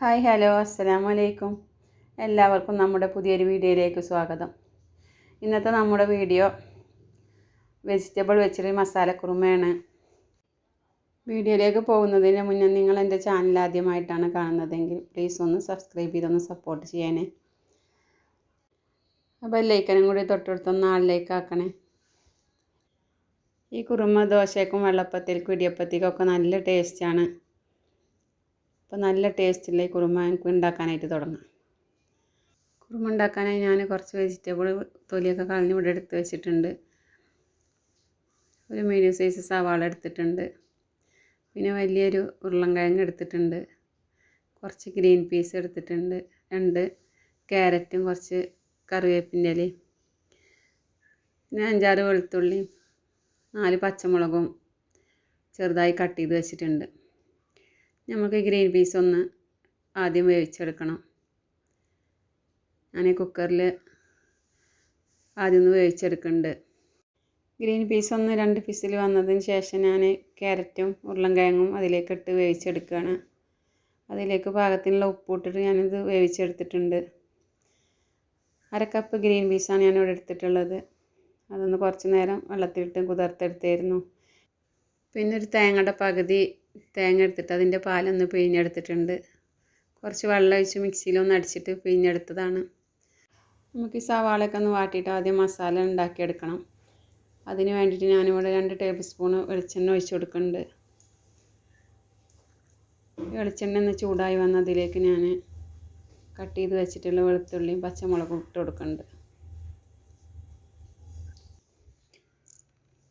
Hi hello അസ്സലാമു അലൈക്കും എല്ലാവർക്കും നമ്മുടെ പുതിയൊരു വീഡിയോയിലേക്ക് സ്വാഗതം. ഇന്നത്തെ നമ്മുടെ വീഡിയോ വെജിറ്റബിൾ വെച്ചൊരു മസാലക്കുറുമയാണ് വീഡിയോയിലേക്ക് പോകുന്നതിന് മുന്നേ നിങ്ങൾ എന്റെ ചാനൽ ആദ്യമായിട്ടാണ് കാണുന്നതെങ്കിൽ പ്ലീസ് ഒന്ന് സബ്സ്ക്രൈബ് ചെയ്തൊന്ന് സപ്പോർട്ട് ചെയ്യണേ. അപ്പോൾ ലൈക്കനും കൂടി തൊട്ടടുത്തൊന്ന് ആളിലേക്ക് ആക്കണേ. ഈ കുറുമ ദോശയ്ക്കും വെള്ളപ്പത്തിൽക്കും ഇടിയപ്പത്തിക്കും ഒക്കെ നല്ല ടേസ്റ്റാണ് അപ്പോൾ നല്ല ടേസ്റ്റുള്ള ഈ കുറുമ എനിക്ക് ഉണ്ടാക്കാനായിട്ട് തുടങ്ങാം. കുറുമ ഉണ്ടാക്കാനായി ഞാൻ കുറച്ച് വെജിറ്റബിൾ തൊലിയൊക്കെ കളഞ്ഞ് ഇവിടെ എടുത്ത് വെച്ചിട്ടുണ്ട്. ഒരു മീഡിയം സൈസ് സവാള എടുത്തിട്ടുണ്ട്. പിന്നെ വലിയൊരു ഉരുളൻകിഴങ്ങ് എടുത്തിട്ടുണ്ട്. കുറച്ച് ഗ്രീൻ പീസ് എടുത്തിട്ടുണ്ട്. രണ്ട് ക്യാരറ്റും കുറച്ച് കറിവേപ്പിന്റെ ഇലയും പിന്നെ അഞ്ചാറ് വെളുത്തുള്ളിയും നാല് പച്ചമുളകും ചെറുതായി കട്ട് ചെയ്ത് വെച്ചിട്ടുണ്ട്. നമുക്ക് ഗ്രീൻ പീസ് ഒന്ന് ആദ്യം വേവിച്ചെടുക്കണം. ഞാൻ കുക്കറിൽ ആദ്യം ഒന്ന് വേവിച്ചെടുക്കുന്നുണ്ട് ഗ്രീൻ പീസ് ഒന്ന് രണ്ട് പീസിൽ വന്നതിന് ശേഷം ഞാൻ ക്യാരറ്റും ഉരുളൻകിഴങ്ങും അതിലേക്ക് ഇട്ട് വേവിച്ചെടുക്കുകയാണ് അതിലേക്ക് പാകത്തിനുള്ള ഉപ്പ് ഇട്ടിട്ട് ഞാനിത് വേവിച്ചെടുത്തിട്ടുണ്ട്. അര കപ്പ് ഗ്രീൻ പീസാണ് ഞാൻ ഇവിടെ എടുത്തിട്ടുള്ളത്. അതൊന്ന് കുറച്ച് നേരം വെള്ളത്തിലിട്ട് കുതിർത്തെടുത്തായിരുന്നു. പിന്നെ ഒരു തേങ്ങയുടെ പകുതി തേങ്ങ എടുത്തിട്ട് അതിന്റെ പാലൊന്ന് പിഴിഞ്ഞെടുത്തിട്ടുണ്ട്. കുറച്ച് വെള്ളം ഒഴിച്ച് മിക്സിയിലൊന്ന് അടിച്ചിട്ട് പിഴിഞ്ഞെടുത്തതാണ്. നമുക്ക് ഈ സവാളയൊക്കെ ഒന്ന് വാട്ടിയിട്ട് ആദ്യം മസാല ഉണ്ടാക്കിയെടുക്കണം. അതിന് വേണ്ടിയിട്ട് ഞാനിവിടെ രണ്ട് ടേബിൾ സ്പൂണ് വെളിച്ചെണ്ണ ഒഴിച്ച് കൊടുക്കുന്നുണ്ട്. വെളിച്ചെണ്ണ ഒന്ന് ചൂടായി വന്ന അതിലേക്ക് ഞാൻ കട്ട് ചെയ്ത് വെച്ചിട്ടുള്ള വെളുത്തുള്ളിയും പച്ചമുളകും ഇട്ട് കൊടുക്കുന്നുണ്ട്.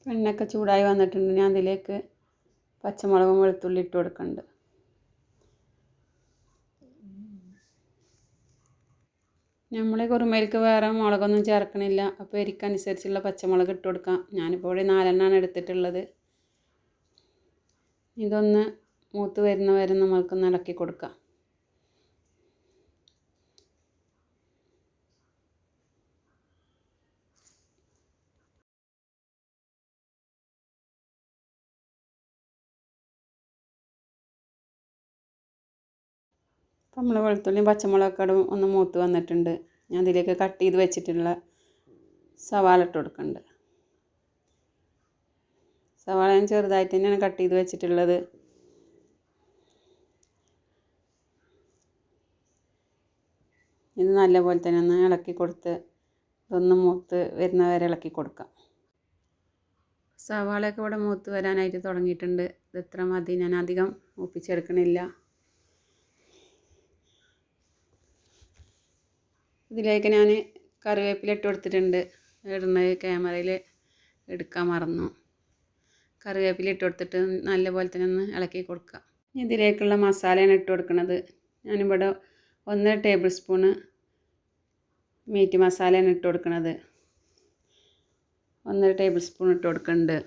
എണ്ണയൊക്കെ ചൂടായി വന്നിട്ടുണ്ട്. ഞാൻ അതിലേക്ക് പച്ചമുളകും വെളുത്തുള്ളി ഇട്ട് കൊടുക്കുന്നുണ്ട് നമ്മൾ കുറുമയിലേക്ക് വേറെ മുളകൊന്നും ചേർക്കണില്ല. അപ്പോൾ എരിക്കനുസരിച്ചുള്ള പച്ചമുളക് ഇട്ട് കൊടുക്കാം. ഞാനിപ്പോൾ ഇവിടെ നാലെണ്ണമാണ് എടുത്തിട്ടുള്ളത്. ഇതൊന്ന് മൂത്ത് വരുന്ന വരെ നമ്മൾക്കൊന്ന് ഇളക്കി കൊടുക്കാം. നമ്മൾ വെളുത്തുള്ളിയും പച്ചമുളകൊക്കെ ഒന്ന് മൂത്ത് വന്നിട്ടുണ്ട്. ഞാൻ അതിലേക്ക് കട്ട് ചെയ്ത് വെച്ചിട്ടുള്ള സവാള ഇട്ട് കൊടുക്കുന്നുണ്ട്. സവാള ഞാൻ ചെറുതായിട്ട് തന്നെയാണ് കട്ട് ചെയ്ത് വെച്ചിട്ടുള്ളത്. ഇത് നല്ലപോലെ തന്നെ ഒന്ന് ഇളക്കി കൊടുത്ത് ഇതൊന്ന് മൂത്ത് വരുന്ന വരെ ഇളക്കി കൊടുക്കാം. സവാളയൊക്കെ ഇവിടെ മൂത്ത് വരാനായിട്ട് തുടങ്ങിയിട്ടുണ്ട്. ഇത് ഇത്ര മതി. ഞാൻ അധികം മൂപ്പിച്ചെടുക്കണില്ല. ഇതിലേക്ക് ഞാൻ കറിവേപ്പില ഇട്ട് കൊടുത്തിട്ടുണ്ട്. ഇടുന്നത് ക്യാമറയിൽ എടുക്കാൻ മറന്നു. കറിവേപ്പില ഇട്ട് കൊടുത്തിട്ട് നല്ലപോലെ തന്നെ ഒന്ന് ഇളക്കി കൊടുക്കുക. ഇതിലേക്കുള്ള മസാലയാണ് ഇട്ട് കൊടുക്കുന്നത്. ഞാനിവിടെ ഒന്നര ടേബിൾ സ്പൂണ് മീറ്റ് മസാലയാണ് ഇട്ട് കൊടുക്കുന്നത്. ഒന്നര ടേബിൾ സ്പൂൺ ഇട്ട് കൊടുക്കുന്നുണ്ട്.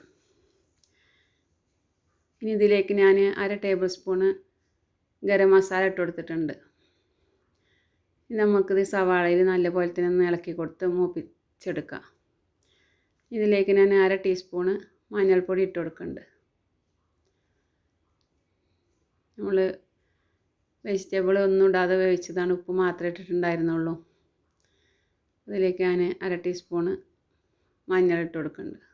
ഇനി ഇതിലേക്ക് ഞാൻ അര ടേബിൾ സ്പൂണ് ഗരം മസാല ഇട്ട് കൊടുത്തിട്ടുണ്ട്. നമുക്കിത് സവാളയിൽ നല്ലപോലെ തന്നെ ഒന്ന് ഇളക്കി കൊടുത്ത് മൂപ്പിച്ചെടുക്കാം ഇതിലേക്ക് ഞാൻ അര ടീസ്പൂണ് മഞ്ഞൾപ്പൊടി ഇട്ട് കൊടുക്കുന്നുണ്ട്. നമ്മൾ വെജിറ്റബിൾ ഒന്നും ഇടാതെ വേവിച്ചതാണ് ഉപ്പ് മാത്രമേ ഇട്ടിട്ടുണ്ടായിരുന്നുള്ളൂ. അതിലേക്ക് ഞാൻ അര ടീസ്പൂണ് മഞ്ഞൾ ഇട്ട് കൊടുക്കുന്നുണ്ട്.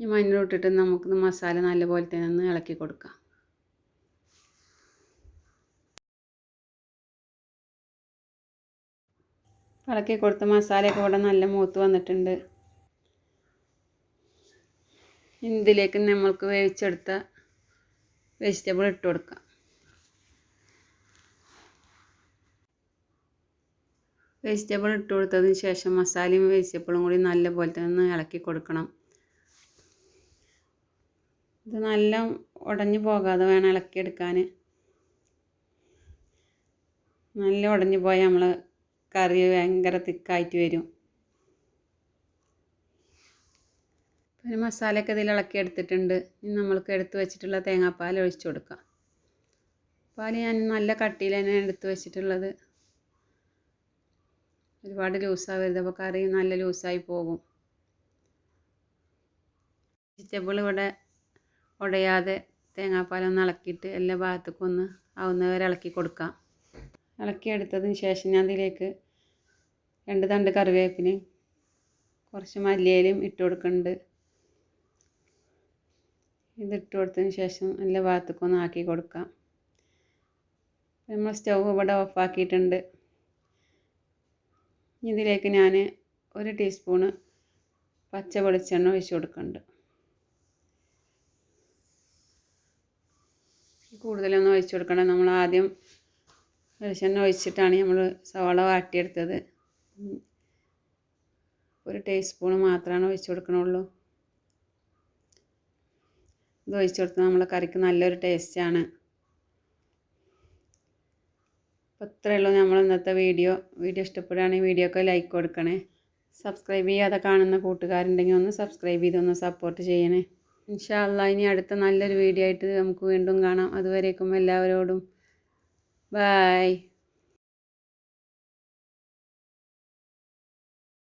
ഈ മഞ്ഞൾ ഇട്ടിട്ട് നമുക്ക് മസാല നല്ലപോലെ തന്നെ ഒന്ന് ഇളക്കി കൊടുക്കാം. ഇളക്കി കൊടുത്ത മസാലയൊക്കെ ഇവിടെ നല്ല മൂത്ത് വന്നിട്ടുണ്ട്. ഇതിലേക്ക് നമ്മൾക്ക് വേവിച്ചെടുത്ത വെജിറ്റബിൾ ഇട്ട് കൊടുക്കാം. വെജിറ്റബിൾ ഇട്ട് കൊടുത്തതിന് ശേഷം മസാലയും വെജിറ്റബിളും കൂടി നല്ലപോലെ തന്നെ ഇളക്കി കൊടുക്കണം. ഇത് നല്ല ഉടഞ്ഞു പോകാതെ വേണം ഇളക്കിയെടുക്കാൻ. നല്ല ഉടഞ്ഞു പോയാൽ നമ്മൾ കറി ഭയങ്കര തിക്കായിട്ട് വരും. പിന്നെ മസാലയൊക്കെ ഇതിൽ ഇളക്കി എടുത്തിട്ടുണ്ട്. ഇനി നമ്മൾക്ക് എടുത്ത് വെച്ചിട്ടുള്ള തേങ്ങാപ്പാൽ ഒഴിച്ചു കൊടുക്കാം. പാൽ ഞാൻ നല്ല കട്ടിയിൽ തന്നെ എടുത്ത് വെച്ചിട്ടുള്ളത്. ഒരുപാട് ലൂസാവരുത് അപ്പോൾ കറി നല്ല ലൂസായി പോകും. വെജിറ്റബിൾ ഇവിടെ ഉടയാതെ തേങ്ങാപ്പാലൊന്ന് ഇളക്കിയിട്ട് എല്ലാ ഭാഗത്തേക്കും ഒന്ന് ആവുന്നവരെ ഇളക്കി കൊടുക്കാം. ഇളക്കിയെടുത്തതിന് ശേഷം ഞാൻ അതിലേക്ക് രണ്ട് തണ്ട് കറിവേപ്പിന് കുറച്ച് മല്ലിയിലും ഇട്ട് കൊടുക്കുന്നുണ്ട്. ഇതിട്ട് കൊടുത്തതിന് ശേഷം നല്ല ഭാഗത്തേക്കൊന്ന് ആക്കി കൊടുക്കാം. നമ്മൾ സ്റ്റൗ ഇവിടെ ഓഫാക്കിയിട്ടുണ്ട് ഇതിലേക്ക് ഞാൻ ഒരു ടീസ്പൂണ് പച്ച വെളിച്ചെണ്ണ ഒഴിച്ച് കൊടുക്കുന്നുണ്ട്. കൂടുതലൊന്നും ഒഴിച്ചു കൊടുക്കണം നമ്മൾ ആദ്യം വെളിച്ചെണ്ണ ഒഴിച്ചിട്ടാണ് നമ്മൾ സവാള വാട്ടിയെടുത്തത്. ഒരു ടീസ്പൂൺ മാത്രമാണ് ഒഴിച്ച് കൊടുക്കണുള്ളൂ. ഇത് ഒഴിച്ച് കൊടുത്താൽ നമ്മളെ കറിക്ക് നല്ലൊരു ടേസ്റ്റാണ്. അപ്പോൾ ഇത്രയേ ഉള്ളൂ നമ്മൾ ഇന്നത്തെ വീഡിയോ. വീഡിയോ ഇഷ്ടപ്പെടുകയാണെങ്കിൽ വീഡിയോക്ക് ലൈക്ക് കൊടുക്കണേ. സബ്സ്ക്രൈബ് ചെയ്യാതെ കാണുന്ന കൂട്ടുകാരുണ്ടെങ്കിൽ ഒന്ന് സബ്സ്ക്രൈബ് ചെയ്തൊന്ന് സപ്പോർട്ട് ചെയ്യണേ. ഇൻഷാല്ല ഇനി അടുത്ത നല്ലൊരു വീഡിയോ ആയിട്ട് നമുക്ക് വീണ്ടും കാണാം. അതുവരേക്കും എല്ലാവരോടും Bye.